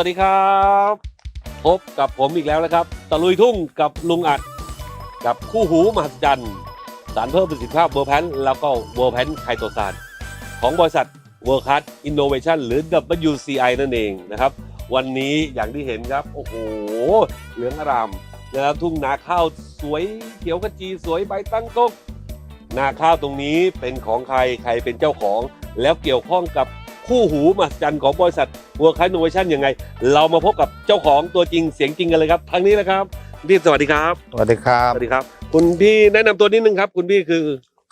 สวัสดีครับ พบกับผมอีกแล้วนะครับ ตะลุยทุ่งกับลุงอัด กับคู่หูมหัศจรรย์สารเพิ่มประสิทธิภาพเวอร์แพนแล้วก็เวอร์แพนไคโตซานของบริษัทเวอร์คัสอินโนเวชันหรือ WCI นั่นเองนะครับ วันนี้อย่างที่เห็นครับ โอ้โห เหลืองอารามนะครับทุ่งนาข้าวสวยเขียวขจีสวยใบตั้งต้นนาข้าวตรงนี้เป็นของใครใครเป็นเจ้าของ แล้วเกี่ยวข้องกับ คู่หูมหัศจรรย์ของบริษัทเวอร์คัสอินโนเวชันยังไง เรามาพบกับเจ้าของตัวจริงเสียงจริงกันเลยครับทางนี้นะครับพี่สวัสดีครับ สวัสดีครับสวัสดีครับ คุณพี่แนะนำตัวนิดนึงครับ คุณพี่คือ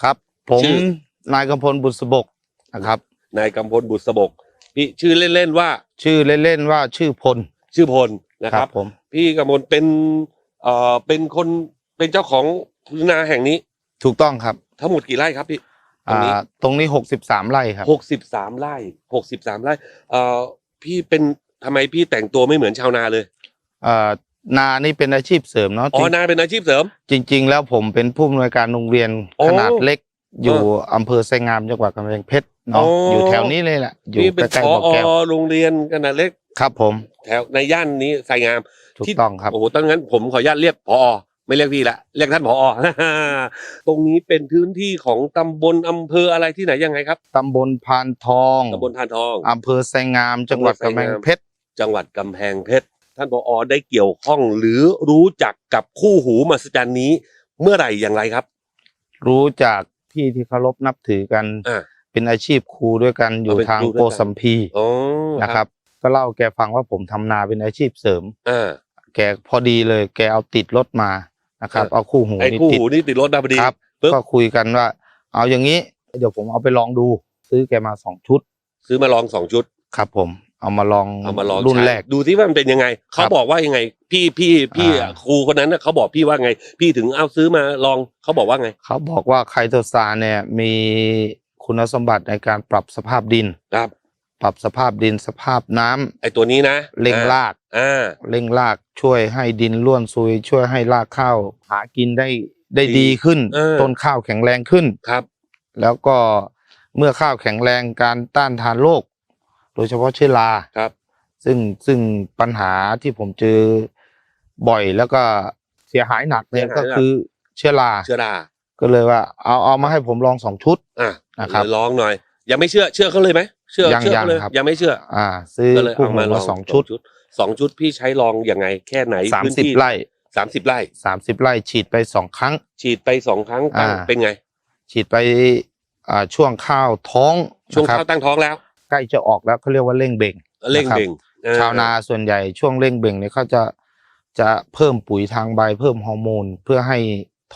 ครับ ผมชื่อ นายกำพลบุษบกนะครับ นายกำพลบุษบกพี่ชื่อเล่นๆว่าชื่อเล่นๆว่าชื่อพลชื่อพลนะครับ ผม พี่กำพลเป็นเอ่อเป็นคนเป็นเจ้าของนาแห่งนี้ถูกต้องครับทั้งหมดกี่ไร่ครับพี่ ตรงอ่านี้ตรงนี้หกสิบสามไร่ครับหกสิบสามไร่หกสิบสามไร่เอ่อพี่เป็นทำไมพี่แต่งตัวไม่เหมือนชาวนาเลยอ่านานี่เป็นอาชีพเสริมเนาะอ๋อนาเป็นอาชีพเสริม จริงจริงๆแล้วผมเป็นผู้อำนวยการโรงเรียนโอ้ขนาดเล็กอยู่อำเภอไซงามจังหวัดกำแพงเพชรเนาะโอ้อยู่แถวนี้เลยแหละอยู่พี่เป็นใกล้พๆบ่ออแก้วโรงเรียนขนาดเล็กครับผม แถวในย่านนี้ไซงามถูกที่ต้องครับโอ้โหตอนนั้นผมขออนุญาตเรียกพอ ไม่เรียกพี่ละเรียกท่านพอตรงนี้เป็นพื้นที่ของตำบลอำเภออะไรที่ไหนยังไงครับตำบลพานทองตำบลทานทอง อำเภอไซงาม จังหวัดกำแพงเพชร จังหวัดกำแพงเพชร ท่านพอได้เกี่ยวข้องหรือรู้จักกับคู่หูมหัศจรรย์นี้ เมื่อไหร่อย่างไรครับ รู้จากพี่ที่เคารพนับถือกัน อ่า เป็นอาชีพครูด้วยกันอยู่เป็นทางครูด้วยโกกันสัมพีอ๋อนะครับ ก็เล่าแกฟังว่าผมทำนาเป็นอาชีพเสริม อ่า แกพอดีเลย แกเอาติดรถมา นะครับเออเอาคู่หูไอ้นี่คู่ติดหูนี่ติดรถมาพอดี ครับ ปึ๊บ ก็คุยกันว่า เอาอย่างนี้ เดี๋ยวผมเอาไปลองดู ซื้อแกมาสองชุดซื้อมาลองสองชุด ครับ ผม เอามาลองเอามาลองรุ่นใช้แรก ดูที่ว่ามันเป็นยังไง เขาบอกว่ายังไง พี่พี่พี่อ่า ครูคนนั้นน่ะเขาบอกพี่ว่าไง พี่ถึงเอาซื้อมาลองเขาบอกว่าไงเขาบอกว่าไคโตซานเนี่ยมีคุณสมบัติในการปรับสภาพดิน ครับ ปรับสภาพดินสภาพน้ำไอ้ตัวนี้นะเร่งอ่รากอ่า เร่งรากช่วยให้ดินร่วนซุย ช่วยให้รากข้าวหากินได้ได้ดีดีขึ้น เออ ต้นข้าวแข็งแรงขึ้น ครับ แล้วก็เมื่อข้าวแข็งแรงการต้านทานโรคโดยเฉพาะเชื้อราครับ ซึ่งซึ่งปัญหาที่ผมเจอบ่อยแล้วก็เสียหายหนักเนี่ยเสียหายหนัก ก็คือเชื้อราเชื่อราก็เลยว่า เอาเอามาให้ผมลองสองชุด อะนะครับ เดี๋ยวลองหน่อย ยังไม่เชื่อเชื่อเขาเลยไหม เชื่อยังเชื่อเขาเลยยังครับ ยังไม่เชื่อ อ่า ซื้อก็เลยคู่เอาหูมาลมาองสองชุดสองชุดพี่ใช้ลองยังไง แค่ไหนสามพื้นสิบที่ไร่สามสิบไร่ สามสิบไร่ฉีดไปสองครั้ง ฉีดไปสองครั้งตั้งอ่า เป็นไง ฉีดไปอ่าช่วงข้าวท้องช่วงนะครับข้าวตั้งท้องแล้วใกล้จะออกแล้วเขาเรียกว่าเร่งเบ่ง เร่งนะครับเบ่งเออชาวนาส่วนใหญ่ช่วงเร่งเบ่งเนี่ยเขาจะจะเพิ่มปุ๋ยทางใบเพิ่มฮอร์โมนเพื่อให้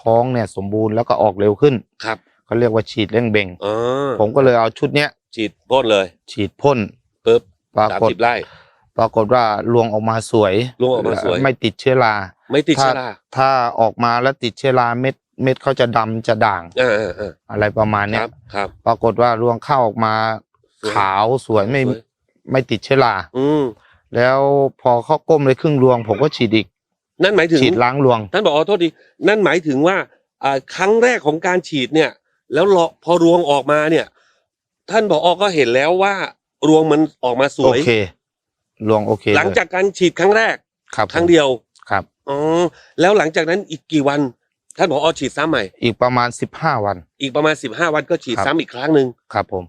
ท้องเนี่ยสมบูรณ์แล้วก็ออกเร็วขึ้นครับเขาเรียกว่าฉีดเร่งเบ่ง อ๋อผมก็เลยเอาชุดเนี้ย ฉีดพ่นเลยฉีดพ่นปึ๊บปราสามกฏสิบไร่ ปรากฏว่าลวงออกมาสวยรวงออกมาสวย ไม่ติดเชื้อราไม่ติดถ้าเชื้อราถ้าออกมาแล้วติดเชื้อราเม็ดเม็ดเขาจะดำจะด่างอ่าอ่าอ่าอะไรประมาณคเนี้รัยบครับ ปรากฏว่ารวงข้าวออกมาสวย ขาวสวยไม่สวยไม่ติดเชื้อราอืมแล้วพอเขาก้มเลยครึ่งรวง ผมก็ฉีดอีกนั่นหมายถึงฉีดล้างรวง ท่านบอกอ๋อโทษดี นั่นหมายถึงว่าอ่าครั้งแรกของการฉีดเนี่ย แล้วรอพอรวงออกมาเนี่ย ท่านบอกอก็เห็นแล้วว่ารวงมันออกมาสโอวย เครวงโอเคหลังจากการฉีดครั้งแรกครับครั้งเดียวครับ อ๋อแล้วหลังจากนั้นอีกกี่วัน ท่านบอกอ๋อฉีดซ้ำใหม่ อีกประมาณสิบห้าวัน อีกประมาณสิบห้าวันก็ฉีดครับ ซ้ำอีกครั้งหนึ่งครับผม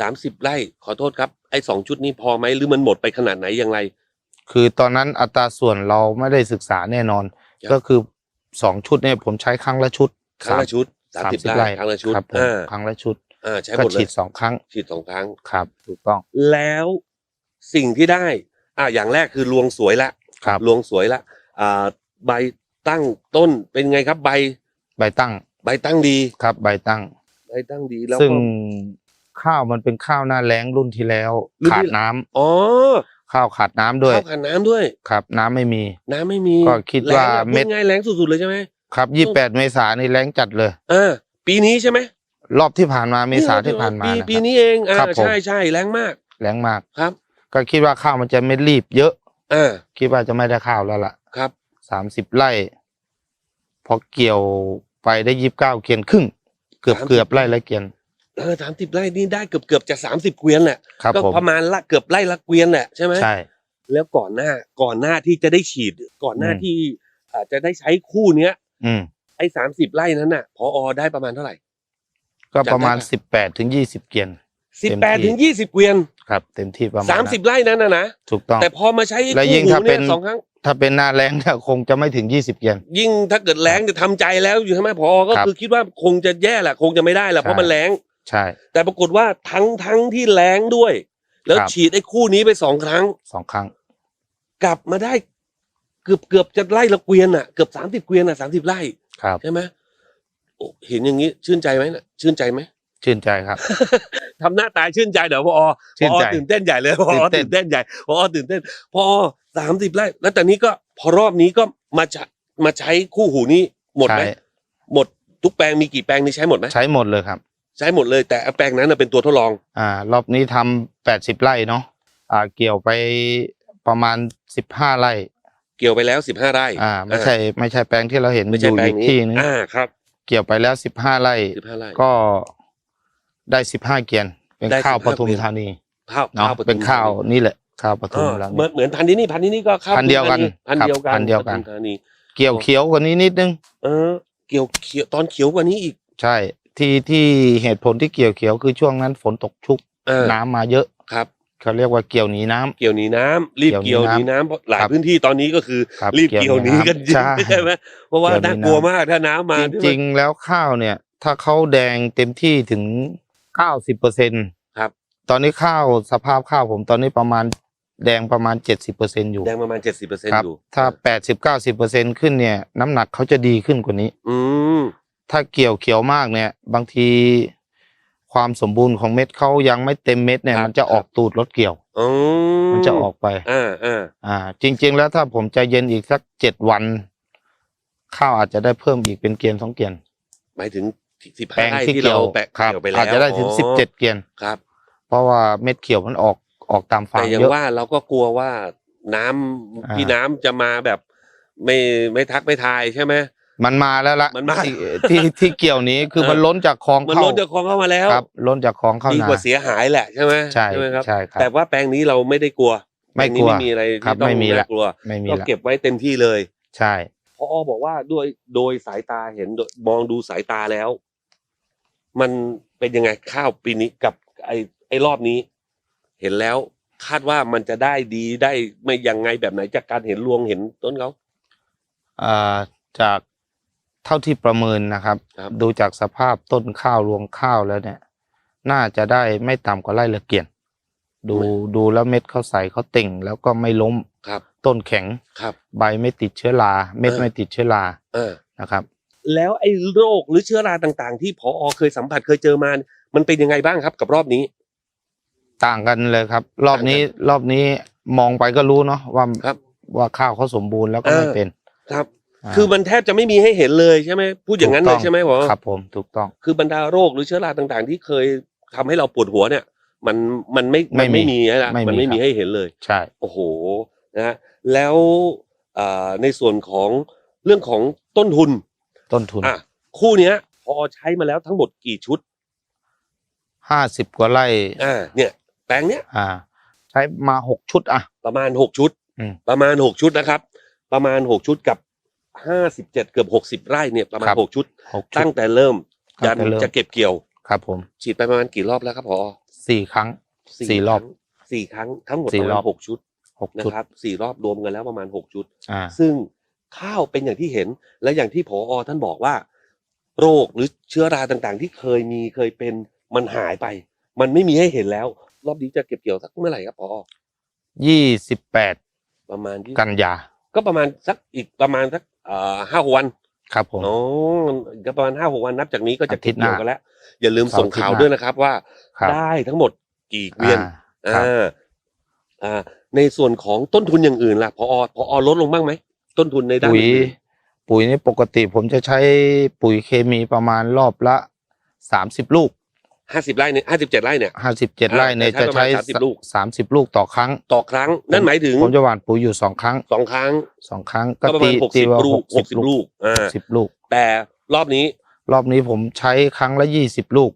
สามสิบไร่ขอโทษครับไอ้สองชุดนี้พอไหมหรือมันหมดไปขนาดไหนอย่างไร คือตอนนั้นอัตราส่วนเราไม่ได้ศึกษาแน่นอน ครับ ก็คือสองชุดเนี่ยผมใช้ครั้งละชุดครั้งละชุดสามสิบไร่ครั้งละชุดครับผมอ่าครั้งละชุด อ่าใช้หก็มดเลฉียดสองครั้งฉีดสองครั้ง ครับ ถูกต้องแล้วสิ่งที่ได้ อ่าอย่างแรกคือรวงสวยละครับรวงสวยละอ่าใบตั้งต้นเป็นไงครับใบใบตั้งใบตั้งดีครับใบตั้ง ใบตั้งดีแล้วซึ่งก็ ข้าวมันเป็นข้าวหน้าแล้งรุ่นที่แล้ว รุ่นที่ขาดน้ำอ๋อข้าวขาดน้ำด้วยข้าวขันน้ำด้วย ครับ น้ำไม่มี น้ำไม่มีก็คิดว่าแรงอะเม็ด พูง่ายแรงสุดๆเลยใช่ไหมครับยี่แปดเมษายนนี่แล้งจัดเลย อ่าปีนี้ใช่ไหม รอบที่ผ่านมาเมษาที่ผ่านมาปีนะปีครับนี้เองอ่าครับผมใช่ใช่แรงมากแล้งมากครับ ก็คิดว่าข้าวมันจะไม่รีบเยอะอ่าคิดว่าจะไม่ได้ข้าวแล้วล่ะครับสามสิบไร่พอเกี่ยวไปได้ยี่สิบเก้าเกียนครึ่ง เกือบเกือบไร่ละเกียนเออสามสิบไร่นี่ได้เกือบเกือบจะสามสิบเกวียนแหละครับก็ผมประมาณละเกือบไร่ละเกวียนแหละใช่ไหมใช่แล้วก่อนหน้าก่อนหน้าที่จะได้ฉีด ก่อนหน้าอืมที่อาจจะได้ใช้คู่เนี้ย อืมไอ้สามสิบไร่นั้นน่ะพออได้ประมาณเท่าไหร่ ก็ประมาณจำได้ปะสิบแปดถึงยี่สิบเกียนสิบเต็มแปดที่ถึงยี่สิบเกวียนครับเต็มที่ประมาณสามสิบไร่นั้นนะนะถูกต้องแต่พอมาใช้และยิ่งคู่หูถ้าเป็นยสองครั้งถ้าเป็นหน้าแรงเนี่ยคงจะไม่ถึงยี่สิบเกียนยิ่งถ้าเกิดแรงจะทำใจแล้วอยู่ใช่ไหมพอก็ครับคือคิดว่าคงจะแย่แหละคงจะไม่ได้แหละเพราะใช่มันแรงใช่ แต่ปรากฏว่าทั้งทั้งที่แรงด้วย แล้วครับฉีดไอ้คู่นี้ไปสองครั้งสองครั้ง กลับมาได้เกือบเกือบจะไล่ละเกวียนอะเกือบสามสิบเกวียนอะสามสิบไร่ครับใช่ไหมโอ้ เห็นอย่างนี้ชื่นใจไหมน่ะชื่นใจไหมชื่นใจครับ ทำหน้าตายชื่นใจเดี๋ยวพอพชื่นอใจตื่นเต้นใหญ่เลยพอตื่นเต้น ตื่นเต้นใหญ่พอตื่นเต้นพอสามสิบไร่แล้วแต่นี้ก็พอรอบนี้ก็มาใช้มาใช้คู่หูนี้หมดไหมใช้หมดทุกแปลงมีกี่แปลงนี่ใช้หมดไหมใช้หมดเลยครับ ใช้หมดเลยแต่แปลงนั้นนะเป็นตัวทดลอง อ่ารอบนี้ทำแปดสิบไร่เนาะอ่าเกี่ยวไปประมาณสิบห้าไร่ เกี่ยวไปแล้วสิบห้าไร่ อ่า ไม่ใช่ไม่ใช่แปลงที่เราเห็นไม่อใช่ยู่แปลอีงกนี้ที่นึงอ่าครับ เกี่ยวไปแล้วสิบห้าไร่สิบห้าไร่ ก็ได้สิบห้าเกียน เป็นได้ข้าว15 ปทุมเกวียนธานีข้าวเนาะข้าวปทุมเป็นข้าวนี่แหละ ข้าวปเอทุมอธาเหมือนีนเหมือนพันธุ์นี้นี่พันธุ์นี้นี่ก็ข้าวพันธุ์เดียวกันพันธุ์เดียวกันครับพันธุ์เดียวกัน ปทุมธานีเกี่ยวเขียวกว่านี้นิดนึง เออเกี่ยวเขียวตอนเขียวกว่านี้อีกใช่ที่ที่เหตุผลที่เกี่ยวเขียวคือช่วงนั้นฝนตกชุกเออน้ำมาเยอะ ครับ เขาเรียกว่าเกี่ยวหนีน้ำ เกี่ยวหนีน้ำรีบเกี่เกี่ยยววหหนีนีน้ำน้ำเพราะหลายครับพื้นที่ตอนนี้ก็คือ ครับรีบเกี่ยวหนีกันจริงใช่ใช่ไหมเพราะว่าเกี่ยวหนีน่ากลัวน้ำมากถ้าน้ำมาจริงๆแล้วข้าวเนี่ย ถ้าเขาแดงเต็มที่ถึงเก้าสิบเปอร์เซ็นครับ ตอนนี้ข้าวสภาพข้าวผมตอนนี้ประมาณแดงประมาณเจ็ดสิบเปอร์เซ็นอยู่แดงประมาณเจ็ดสิบเปอร์เซ็นครัต์อยู่ถ้าแปดสิบเก้าสิบเปอร์เซ็นขึ้นเนี่ย น้ำหนักเขาจะดีขึ้นกว่านี้ อืมถ้าเกี่ยวเขียวมากเนี่ย บางที ความสมบูรณ์ของเม็ดเขายังไม่เต็มเม็ดเนี่ยมันจะออกตูดรถเกี่ยว อืมมันจะออกไปอ่าอ่าอ่า จริง ๆ แล้วถ้าผมใจเย็นอีกสักเจ็ดวัน ข้าวอาจจะได้เพิ่มอีกเป็นเกียนสองเกียนหมายถึงสิบแปลห้างไร่ที่ที่เกี่เรายวแปะครับเกี่ยวไปแล้วอาจจะได้ถึงอ๋อสิบเจ็ดเกียน ครับ เพราะว่าเม็ดเขียวมันออกออกตามฟาแต่ร์มอย่างเยอะ ว่าเราก็กลัวว่าน้ำอ่า พี่น้ำจะมาแบบ ไม่ไม่ทักไม่ทายใช่ไหม มันมาแล้วละมันมา ที่ที่ที่เกี่ยวนี้คือเออมันล้นจากคลองมันเข้าล้นจากคลองเข้ามาแล้วครับ ล้นจากคลองเข้าดีนากว่าเสียหายแหละใช่ไหมใช่ไหมครับ ใช่ครับ แต่ว่าแปลงนี้เราไม่ได้กลัวไม่แปลงกนี้ลัวไม่มีอะไรครับที่ต้องไม่มีละ น่ากลัวไม่มีก็ละเก็บไว้เต็มที่เลย ใช่ พอบอกว่าด้วยโดยสายตาเห็นโดยมองดูสายตาแล้ว มันเป็นยังไงข้าวปีนี้กับ ไอ้ไอ้รอบนี้ เห็นแล้ว คาดว่ามันจะได้ดีได้ไม่ยังไงแบบไหนจากการเห็นรวงเห็นต้นเขา อ่าจาก เท่าที่ประเมินนะครับ ครับดูจากสภาพต้นข้าวรวงข้าวแล้วเนี่ย น่าจะได้ไม่ต่ำกว่าไร่ละเกียนดูดูแล้วเม็ดเขาใสเขาเต่งแล้วก็ไม่ล้มครับ ต้นแข็ง ครับ ใบไม่ติดเชื้อราเม็ดเออ ไม่ติดเชื้อราเออ นะครับ แล้วไอ้โรคหรือเชื้อราต่างๆ ที่พอเคยสัมผัสเคยเจอมา มันเป็นยังไงบ้างครับกับรอบนี้ ต่างกันเลยครับ รอบนี้ต่างกัรอบนี้มองไปก็รู้เนาะว่าครับว่าข้าวเขาสมบูรณ์แล้วก็เออ ไม่เป็น ครับา คือมันแทบจะไม่มีให้เห็นเลยใช่ไหมพูดอย่างนั้นเลยใช่ไหมพอครับผมถูกต้องคือบรรดาโรคหรือเชื้อราต่างๆ ที่เคยทำให้เราปวดหัวเนี่ย มันมันไม่ไม่นมีไม่มีนะไม่มีมันไม่มีครับให้เห็นเลย ใช่ โอ้โหนะฮะแล้วอ่าในส่วนของเรื่องของต้นทุน ต้นทุนอะคู่เนี้ย พอใช้มาแล้วทั้งหมดกี่ชุดห้าสิบกว่าไร่อ่าเนี่ยแปลงเนี้ยอ่า ใช้มาหกชุดอะประมาณหกชุดอืมประมาณหกชุดนะครับ ประมาณหกชุดกับ ห้าสิบเจ็ดเกือบหกสิบไร่เนี่ยประมาณครับ หกชุด หกชุตั้ด งแต่เริ่มตั้ยังนแต่เริ่ม จะเก็บเกี่ยว ครับผมฉีดไปประมาณกี่รอบแล้วครับพอสี่ครั้ง สี่รอบ คงสี่ครั้งทั้งหมดสี่ประรมาอณบหกชุดหกนะชุดครับสี่รอบรวมกันแล้วประมาณหกชุด อ่า ซึ่งข้าวเป็นอย่างที่เห็นและอย่างที่ผอท่านบอกว่า โรคหรือเชื้อราต่างๆ ที่เคยมีเคยเป็นมันหายไป มันไม่มีให้เห็นแล้ว รอบนี้จะเก็บเกี่ยวสักเมื่อไหร่ครับพอยี่สิบแปดประมาณที่กันยา ก็ประมาณสักอีกประมาณสักเอ่อ ห้าหกวันครับผมอ๋อก็ประมาณห้าหกวันนับจากนี้ก็จะเก็บอาทิตย์หน้าเกี่ยวกันแล้ว อย่าลืมส่งข่าวอาทิตย์หน้าด้วยนะครับว่าครับได้ทั้งหมดกี่เกวียนอ่าครับอ่าอ่าในส่วนของต้นทุนอย่างอื่นล่ะพอพอลดลงบ้างไหมต้นทุนในด้านปุ๋ยอื่นปุ๋ยนี่ปกติผมจะใช้ปุ๋ยเคมีประมาณรอบละสามสิบลูก ห้าสิบไร่เนี่ยห้าสิบเจ็ดไร่เนี่ย ห้าสิบเจ็ดอ่าไร่เนี่ยจะจะใช้ใช้ประมาณ30ลูก สามสิบลูกต่อครั้ง ต่อครั้ง นั่นหมายถึงผมจะหว่านปุ๋ยอยู่สองครั้งสองครั้งสองครั้งก็ก็ประมาตีณหกตีสิบว่าลูกหกสิบลูกอ่าสิบลูก แต่รอบนี้ รอบนี้ผมใช้ครั้งละยี่สิบลูก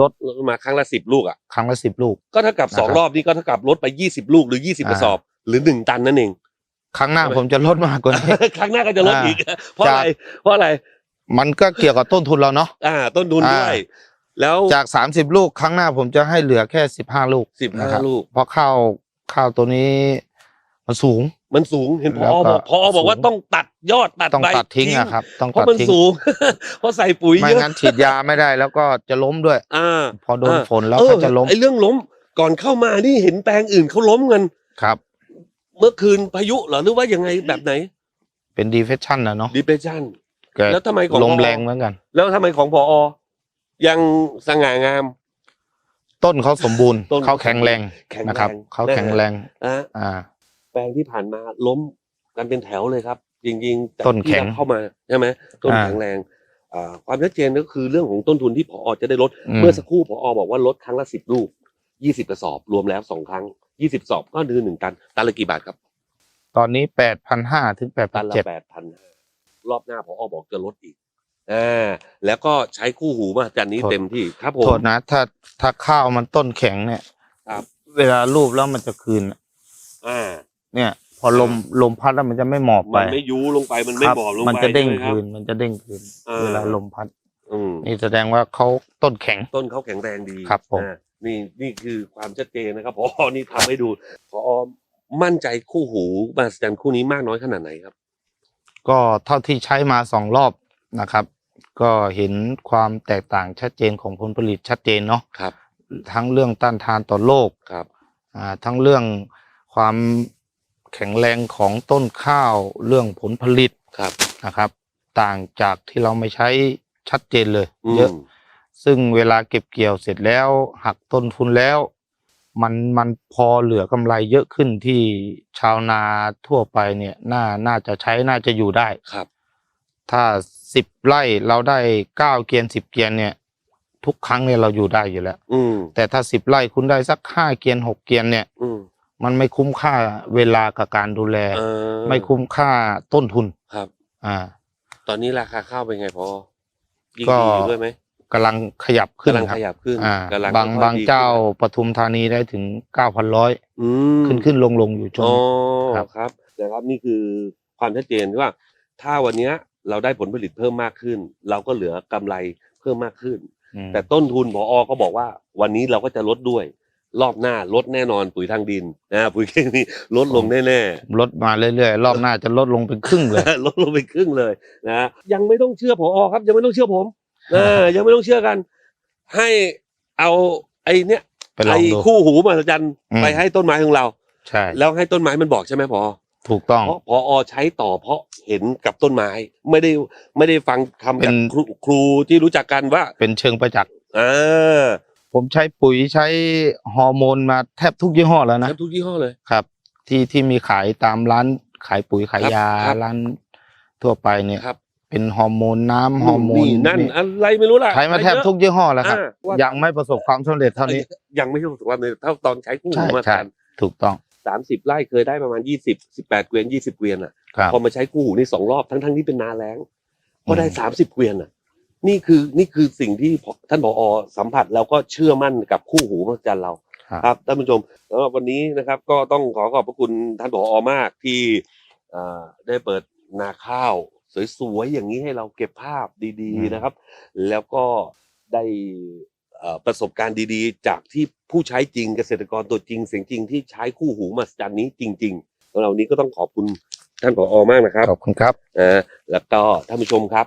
ลดลดมาครั้งละสิบลูกอะครั้งละสิบลูก ก็เท่ากับสองนะครับรอบนี้ก็เท่ากับลดไปยี่สิบลูกหรือยี่สิบกระสอบ หรือหนึ่งตันนั่นเองครั้งหน้าใช่ไหมผมจะลดมากกว่านี้ครั้งหน้าก็จะลดอ่าอีกเพราะอะไรเพราะอะไร มันก็เกี่ยวกับต้นทุนเราเนาะอ่า ต้นทุนอ่าด้วย แล้วจากสามสิบลูกครั้งหน้าผมจะให้เหลือแค่สิบห้าลูกสิบห้านะครับลูก เพราะข้าวข้าวตัวนี้มันสูง มันสูงเห็นพแล้อวก็บอกพอบอกว่าสูง ต้องตัดยอดตัดต้องใบตัดทิ้งอะครับ ต้องเพราะตัดมันทิ้งสูง เพราะใส่ปุ๋ยไม่เยอะงั้นฉีดยาไม่ได้แล้วก็จะล้มด้วย อ่าพอโดนอ่าฝนแล้วเออก็จะล้มไอ้เรื่องล้มก่อนเข้ามานี่เห็นแปลงอื่นเขาล้มกัน ครับ เมื่อคืนพายุเหรอหรือว่ายังไงแบบไหนเป็นดีเฟชชั่นนะเนาะ depression เกิดแล้วทำไมของลมผอแรงเหมือนกัน แล้วทำไมของพอ ยังสง่างาม ต้นเขาสมบูรณ์ต้นเขาแข็งแรงแข็งแรงนะครับเขาแข็งแรง นะฮะอ่า แปลงที่ผ่านมาล้มกันเป็นแถวเลยครับ จริงๆจากต้นแข็งที่เราเข้ามาใช่ไหมต้นอ่า แข็งแรงอ่าความชัดเจนก็คือเรื่องของต้นทุนที่พอจะได้ลดอืมเมื่อสักครู่พอบอกว่าลดครั้งละสิบลูกยี่สิบกระสอบรวมแล้วสองครั้งยี่สิบสอบก็คือหนึ่งตันตันละกี่บาทครับ ตอนนี้แปดพันห้าถึงแปดพัตันนละเจ็ด แปดพันรอบหน้าพอบอกจะลดอีก อ่าแล้วก็ใช้คู่หูมาจันนี้เต็มที่ครับผม โทษนะ ถ้าถ้าข้าวมันต้นแข็งเนี่ยครับ เวลารูปแล้วมันจะคืนอ่า เนี่ย พอลมลมพัดแล้วมันจะไม่หมอบไปมันไม่ยูลงไปมันไม่ครับบอบลงไปมันจะเด้งใช่ไหครับ คืน มันจะเด้งคืนอ่าเวลาลมพัด อืม นี่แสดงว่าเขาต้นแข็ง ต้นเขาแข็งแรงดีครับผม อ่านี่นี่คือความชัดเจนนะครับพอนี่ทำให้ดูพอมั่นใจคู่หูมาสจันคู่นี้มากน้อยขนาดไหนครับ ก็เท่าที่ใช้มาสองรอบนะครับ ก็เห็นความแตกต่างชัดเจนของผลผลิตชัดเจนเนาะครับ ทั้งเรื่องต้านทานต่อโรคครับอ่าทั้งเรื่องความแข็งแรงของต้นข้าวเรื่องผลผลิตครับนะครับ ต่างจากที่เราไม่ใช้ชัดเจนเลยอืมเยอะ ซึ่งเวลาเก็บเกี่ยวเสร็จแล้ว หักต้นทุนแล้ว มันมันพอเหลือกำไรเยอะขึ้นที่ชาวนาทั่วไปเนี่ย น่าน่าจะใช้น่าจะอยู่ได้ครับ ถ้า สิบไร่เราได้เก้าเกียนสิบเกียนเนี่ย ทุกครั้งเนี่ยเราอยู่ได้อยู่แล้ว อืมแต่ถ้าสิบไร่คุณได้สักห้าเกียนหกเกียนเนี่ย อืมมันไม่คุ้มค่าเวลากับการดูแล เออไม่คุ้มค่าต้นทุน ครับ อ่า ตอนนี้ราคาข้าวเป็นไงพอยิ่งก็ดีอยู่ด้วยไหมกำลังขยับขึ้นกำลังครัขบยับขึ้นอ่ากำลังบางค่อยๆบางดีเจ้าขึ้นปทุมธานีได้ถึงเก้าพันร้อยอืม ขึ้นขึ้นลงลงอยู่ช่วงอ๋อนี้ครับ ครับนะครับนี่คือความชัดเจนที่ว่า ถ้าวันเนี้ย เราได้ผลผลิตเพิ่มมากขึ้น เราก็เหลือกำไรเพิ่มมากขึ้นอืมแต่ต้นทุนพอก็บอกว่า วันนี้เราก็จะลดด้วย รอบหน้าลดแน่นอนปุ๋ยทางดินนะปุ๋ยเคมีลดลงแน่ลดมาเรื่อยๆรอบหน้าจะลดลงเป็นครึ่งเลยๆลดลงไปครึ่งเลยนะยังไม่ต้องเชื่อพอครับ ยังไม่ต้องเชื่อผมเออยังไม่ต้องเชื่อกัน ให้เอาไอ้เนี้ยไปลองไอ้ดูคู่หูมหัศจรรย์อืมไปให้ต้นไม้ของเราใช่แล้วให้ต้นไม้มันบอกใช่ไหมพอ ถูกต้องเพราะพอใช้ต่อเพราะเห็นกับต้นไม้ไม่ได้ไม่ได้ฟังคำเป็จากนครูครูที่รู้จักกันว่า เป็นเชิงประจักษ์อ่าผมใช้ปุ๋ยใช้ฮอร์โมนมาแทบทุกยี่ห้อแล้วนะแทบทุกยี่ห้อเลยครับ ที่ที่มีขายตามร้านขายปุ๋ยขายครับยาครับร้านทั่วไปเนี่ยครับเป็นฮอร์โมนน้ำฮอร์โมนนี่นั่นอะไรไม่รู้ล่ะใช้มาแทบทุกยี่ห้อแล้วครับอ่าว่ายังไม่ประสบความสำเร็จเท่านี้ยังไม่ใช่ประสบความสำเร็จเท่าตอนใช้คู่ใช่หูมาใช่กันถูกต้อง สามสิบไร่เคยได้ประมาณยี่สิบสิบแปดเกวียนยี่สิบเกวียนอะครับพอมาใช้คู่หูนี่สองรอบทั้งทั้งๆที่เป็นนาแล้ง ก็ได้อืมสามสิบเกวียนอะ นี่คือนี่คือสิ่งที่พอท่านผอสัมผัสแล้วก็เชื่อมั่นกับคู่หูมหัศจรรย์เราครับครับท่านผู้ชมสำหรับวันนี้นะครับ ก็ต้องขอขอบพระคุณท่านผอมากที่อ่าได้เปิดนาข้าวสวยๆอย่างนี้ให้เราเก็บภาพดีอืมๆนะครับ แล้วก็ได้เอ่อ ประสบการณ์ดีๆ จากที่ผู้ใช้จริงเกษตรกรตัวจริงเสียงจริงที่ใช้คู่หูมหัศจรรย์นี้จริงๆสำหรับวันนี้ก็ต้องขอบคุณท่านผอมากนะครับขอบคุณครับนะแล้วก็ท่านผู้ชมครับ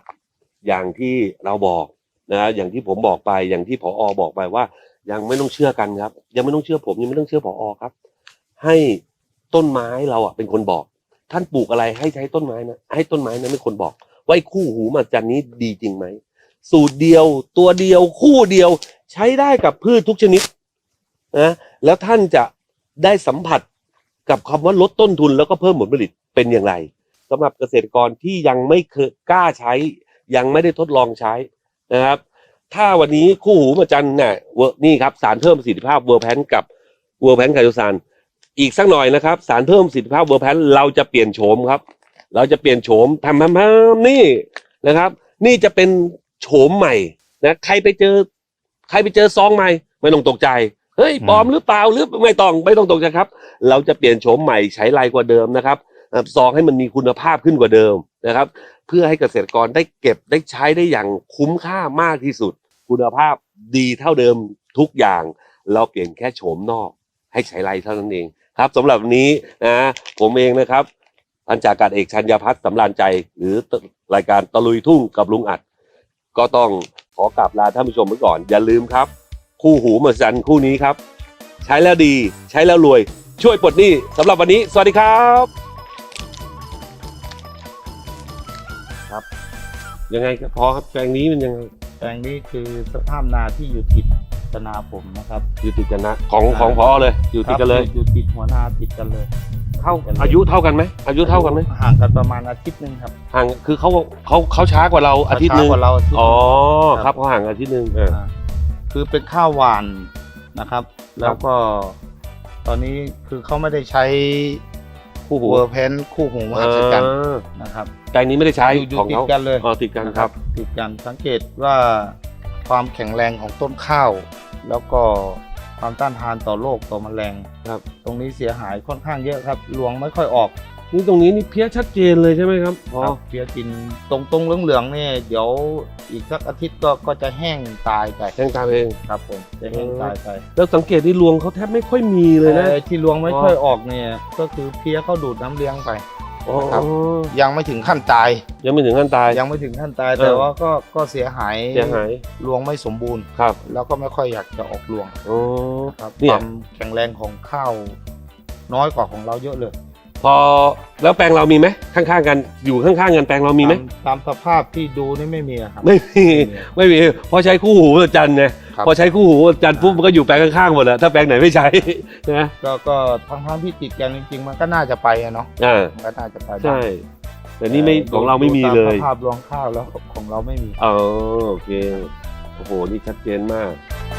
อย่างที่เราบอกนะอย่างที่ผมบอกไปอย่างที่ผอบอกไปว่า ยังไม่ต้องเชื่อกันครับ ยังไม่ต้องเชื่อผมยังไม่ต้องเชื่อผอครับ ให้ต้นไม้เราอะเป็นคนบอก ท่านปลูกอะไรให้ใช้ต้นไม้นะให้ต้นไม้นั้นเป็นคนบอก ว่าไอ้คู่หูมหัศจรรย์นี้ดีจริงไหมสูตรเดียว ตัวเดียวคู่เดียว ใช้ได้กับพืชทุกชนิดนะแล้วท่านจะได้สัมผัสกับคำว่าลดต้นทุนแล้วก็เพิ่มผลผลิตเป็นอย่างไรสำหรับเกษตรกรที่ยังไม่เคยกล้าใช้ ยังไม่ได้ทดลองใช้นะครับ ถ้าวันนี้คู่หูมาจันเนี่ยเวอร์นี่ครับสารเพิ่มประสิทธิภาพเวอร์แพนกับเวอร์แพนไคโตซานอีกสักหน่อยนะครับ สารเพิ่มประสิทธิภาพเวอร์แพนเราจะเปลี่ยนโฉมครับ เราจะเปลี่ยนโฉมทำทำทำนี่นะครับ นี่จะเป็นโฉมใหม่นะใครไปเจอ ใครไปเจอซองใหม่ไม่ต้องตกใจเฮ้ยปลอมหรือเปล่าหรือไม่ต้องไม่ต้องตกใจครับ เราจะเปลี่ยนโฉมใหม่ใช้ไรกว่าเดิมนะครับเอ่อซองให้มันมีคุณภาพขึ้นกว่าเดิมนะครับ เพื่อให้เกษตรกรได้เก็บได้ใช้ได้อย่างคุ้มค่ามากที่สุด คุณภาพดีเท่าเดิมทุกอย่าง เราเปลี่ยนแค่โฉมนอก ให้ใช้ไรเท่านั้นเองครับสำหรับวันนี้นะผมเองนะครับพันจากการเอกชัญญาพัฒน์สำราญใจ หรือรายการตะลุยทุ่งกับลุงอัด ก็ต้องข อกราบลาท่านผู้ชมไว้ก่อน อย่าลืมครับ คู่หูมหัศจรรย์คู่นี้ครับ ใช้แล้วดีใช้แล้วรวย ช่วยปลดหนี้สำหรับวันนี้ สวัสดีครับ ครับ ยังไงครับพอครับแปลงนี้มันยังไงแปลงนี้คือสภาพนาที่อยู่ติดกับนาผมนะครับ อยู่ติดกันนะของของพอเลย อยู่ติดกันเลย ครับอยู่ติดหัวนาติดกันเลย เท่าอายุเท่ากันไหมอายุเท่ากันไหมห่างกันประมาณอาทิตย์หนึ่งครับห่างคือเขาเขาเขาช้ากว่าเราอาทิตย์หนึงช้กว่าเราอาทิตย์หอ๋อนึ่งครับเขาห่างอาทิตย์หนึงอ่าาคือเป็นข้าวหวานนะครับ แล้วก็ตอนนี้คือเขาไม่ได้ใช้คู่หูเวอร์เพนคู่หูมหัศจรรย์อ่านะครับแปลงนี้ไม่ได้ใช้อยู่อยู่ของติดเขากันเลยอ๋อติดกันครับ ติดกันสังเกตว่าความแข็งแรงของต้นข้าว แล้วก็ ความต้านทานต่อโรคต่อแมลงครับ ตรงนี้เสียหายค่อนข้างเยอะครับรวงไม่ค่อยออกนี่ตรงนี้นี่เพี้ยชัดเจนเลยใช่ไหมครับอ๋อครับเพี้ยกินตรงตรงๆเหลืองๆเนี่ยเดี๋ยวอีกสักอาทิตย์ก็ก็จะแห้งตายไปแจ้งตามเอง ครับผมจะแห้งเออตายไปแล้วสังเกตที่รวงเขาแทบไม่ค่อยมีเลยนะไอ้ที่รวงไม่ค่อยออกเนี่ยก็คือเพี้ยเขาดูดน้ำเลี้ยงไป อ๋อครับ ยังไม่ถึงขั้นตาย ยังไม่ถึงขั้นตาย ยังไม่ถึงขั้นตายเออแต่ว่าก็ก็เสียหายเสียหายรวงไม่สมบูรณ์ ครับแล้วก็ไม่ค่อยอยากจะออกรวงอ๋อครับเนี่คย วามแข็งแรงของข้าวน้อยกว่าของเราเยอะเลย พอแล้วแปลงเรามีไหมข้างๆกันอยู่ข้างๆกันแปลงเรามีไหมตตามสภาพที่ดูนี่ไม่มีอะครับ ไม่มีไม่มีไม่มีเพราะใช้คู่หูจันทร์ไงครับ พอใช้คู่หูจันทร์ปุ๊บมันก็อยู่แปลงข้างๆหมดแหละถ้าแปลงไหนไม่ใช้นะก็ก็ทั้งทั้งๆที่ติดกันจริงๆ มันก็น่าจะไปอะเนาะอ่ามันก็น่าจะไปได้ใช่ แต่นี่ไม่ของเราไม่มีเลยดูตาสภาพรวงข้าวแล้วของเราไม่มี อ๋อโอเคโอ้โหนี่ชัดเจนมากค